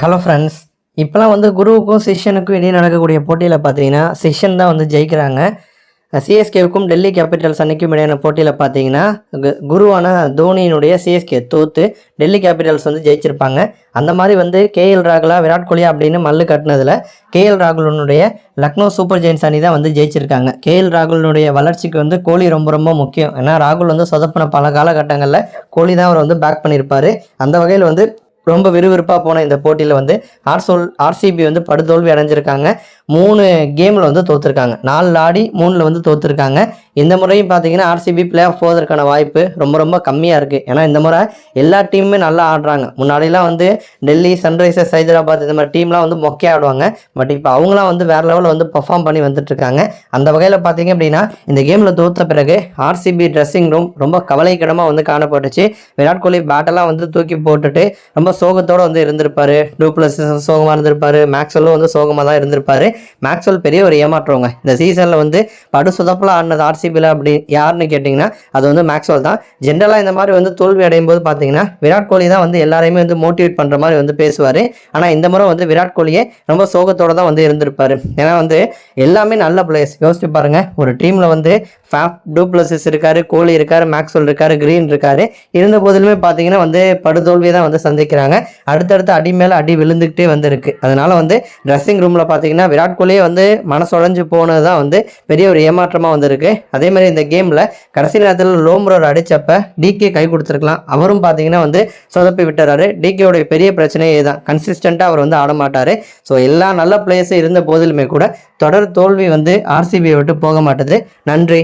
Hello friends இப்போலாம் வந்து குருவுக்கும் சிஷ்யனுக்கும் இடையே நடக்கக்கூடிய போட்டியில் பார்த்தீங்கன்னா சிஷன் தான் வந்து ஜெயிக்கிறாங்க. சிஎஸ்கேவுக்கும் டெல்லி கேபிட்டல்ஸ் அன்னைக்கும் இடையான போட்டியில் பார்த்தீங்கன்னா கு- குருவான தோனியினுடைய சிஎஸ்கே தோத்து டெல்லி கேபிட்டல்ஸ் வந்து ஜெயிச்சிருப்பாங்க. அந்த மாதிரி வந்து கேஎல் ராகுலா விராட் கோலியா அப்படின்னு மல்லு கட்டினதில் கேஎல் ராகுலனுடைய லக்னோ சூப்பர் ஜெயின்ஸ் அணி தான் வந்து ஜெயிச்சிருக்காங்க. கேஎல் ராகுலனுடைய வளர்ச்சிக்கு வந்து கோலி ரொம்ப ரொம்ப முக்கியம். ஏன்னா ராகுல் வந்து சொதப்பின பல காலகட்டங்களில் கோலி தான் அவர் வந்து பேக் பண்ணியிருப்பார். அந்த வகையில் வந்து ரொம்ப விறுவிறுப்பாக போன இந்த போட்டியில் வந்து ஆர்சோல் ஆர்சிபி வந்து படுதோல்வி அடைஞ்சிருக்காங்க. மூணு கேமில் வந்து தோற்றுருக்காங்க நாலு ஆடி மூணில் வந்து தோற்றுருக்காங்க இந்த முறையும் பார்த்தீங்கன்னா ஆர்சிபி பிளே ஆஃப் போவதற்கான வாய்ப்பு ரொம்ப ரொம்ப கம்மியாக இருக்குது ஏன்னா இந்த முறை எல்லா டீமுமே நல்லா ஆடுறாங்க. முன்னாடிலாம் வந்து டெல்லி சன்ரைசர்ஸ் ஹைதராபாத் இந்த மாதிரி டீம்லாம் வந்து மொக்கே ஆடுவாங்க. பட் இப்போ அவங்களாம் வந்து வேறு லெவலில் வந்து பர்ஃபார்ம் பண்ணி வந்துட்டுருக்காங்க. அந்த வகையில் பார்த்தீங்க அப்படின்னா இந்த கேமில் தோற்ற பிறகு ஆர்சிபி ட்ரெஸ்ஸிங் ரூம் ரொம்ப கவலைக்கிடமாக வந்து காணப்பட்டுச்சு. விராட் கோலி பேட்டெல்லாம் வந்து தூக்கி போட்டுட்டு ரொம்ப சோகத்தோடு வந்து இருந்திருப்பாரு. டூப்ளஸ் சோகமாக இருந்திருப்பார். மேக்ஸ்வெல்லும் வந்து சோகமாக தான் இருந்திருப்பார். மேக்ஸ்வெல் பெரிய ஒரு ஏமாற்றவங்க. இந்த சீசனில் வந்து படு சுதப்பில் ஆடினது ஆர்சிபியில் அப்படி யாருன்னு கேட்டிங்கன்னா அது வந்து மேக்ஸ்வெல் தான். ஜென்ரலாக இந்த மாதிரி வந்து தோல்வி அடையும் போது பார்த்தீங்கன்னா விராட் கோலி தான் வந்து எல்லாரையுமே வந்து மோட்டிவேட் பண்ணுற மாதிரி வந்து பேசுவார். ஆனால் இந்த முறை வந்து விராட் கோலியே ரொம்ப சோகத்தோட தான் வந்து இருந்திருப்பார். ஏன்னா வந்து எல்லாமே நல்ல பிளேயர்ஸ் யோசிச்சு பாருங்க ஒரு டீமில் வந்து ஃபேப் டூப்ளஸஸ் இருக்காரு கோலி இருக்காரு மேக்ஸ்வெல் இருக்காரு கிரீன் இருக்காரு. இருந்த போதிலுமே பார்த்தீங்கன்னா வந்து படுதோல்வியை தான் வந்து சந்திக்கிறாங்க. அடுத்தடுத்து அடி மேலே அடி விழுந்துக்கிட்டே வந்திருக்கு. அதனால வந்து ட்ரெஸ்ஸிங் ரூமில் பார்த்தீங்கன்னா விராட் கோலியே வந்து மனசுடைஞ்சு போனது தான் வந்து பெரிய ஒரு ஏமாற்றமாக வந்திருக்கு. அதே மாதிரி இந்த கேமில் கடைசி நேரத்தில் லோம்ரோர் அடித்தப்ப டிகே கை கொடுத்துருக்கலாம். அவரும் பார்த்தீங்கன்னா வந்து சொதப்பி விட்டுறாரு. டிகேவுடைய பெரிய பிரச்சனையே தான் கன்சிஸ்டண்ட்டாக அவர் வந்து ஆட மாட்டார் ஸோ எல்லா நல்ல பிளேயர்ஸும் இருந்த போதிலுமே கூட தொடர் தோல்வி வந்து ஆர்சிபியை விட்டு போக மாட்டுது. நன்றி.